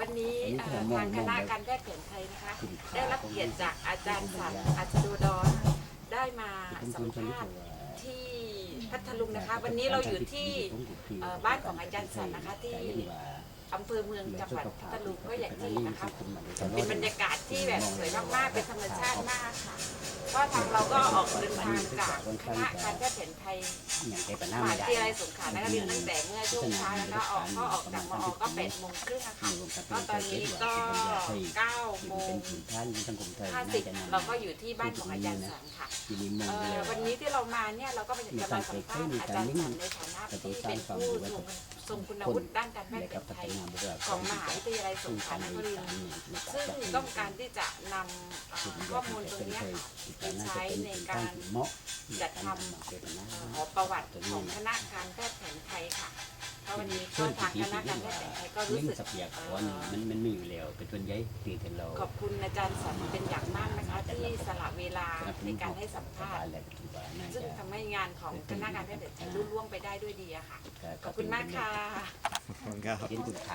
วันนี้เอ่อทางคณะการแพทย์แผนไทยนะคะ ได้รับเกียรติจากอาจารย์สันอาจดูดอนได้มาสัมภาษณ์ที่พัทลุงนะคะ วันนี้เราอยู่ที่เอ่อบ้านของอาจารย์สันนะคะที่อำเภอเมืองจังหวัดพัทลุงก็อย่างที่นะคะเป็นบรรยากาศที่แบบสวยมากๆเป็นธรรมชาติมากค่ะ ก็ทางเราก็ออกเดินทางจากคณะการแพทย์แผนไทยอย่างไรก็มน่าหาไม่วิได้ทยาลัยสงขลานครินทร์ตั้งแต่เมื่อช่วงเช้าแล้วก็ออกก็ออกจากมอก็แปดโมงครึ่งอะค่ะก็ตอนนี้ก็เก้าโมงเป็นผืนท่านสังคมไทยห้าน่าสิบจะนำเราก็อยู่ที่บ้านของอาจารย์สันค่ะอยู่ในเมืองเอ่เลอย วันนี้ที่เรามาเนี่ยเราก็มาจะมาสัมภาษณ์อาจารย์สันในฐานะที่เป็นผู้ทรงทรงคุณวุฒิด้านการแพทย์แผนไทย ของมหาวิทยาลัยสซึ่งงขลาการนคในรินทการร์นี้ซึ่งต้องการที่จะนำเอ่อข้อมูลตรงเนี้ยค่ะไปใช้ในการเหมาะจัดทำเป็นนะขอประวัติของคณะการแพทย์แผนไทยค่ะเพราะวันนี้ก็ทางคณะการแพทย์แผนไทยก็รู้ยิ่งสึกทรัพยากรมันมันมีอยู่แล้วเป็นส่วนใหญ่ตีถึงเราขอบคุณอาจารย์สันเป็นอย่างมากนะคะที่สละเวลาในการให้สัมภาษณ์และถือว่าน่าซึ่งจะทำให้งานของคณะการแพทย์แผนไทยรุ่ล่วงไปได้ด้วยดีอะค่ะขอบคุณมากค่ะขอบคุณครับเห็นคุณค่า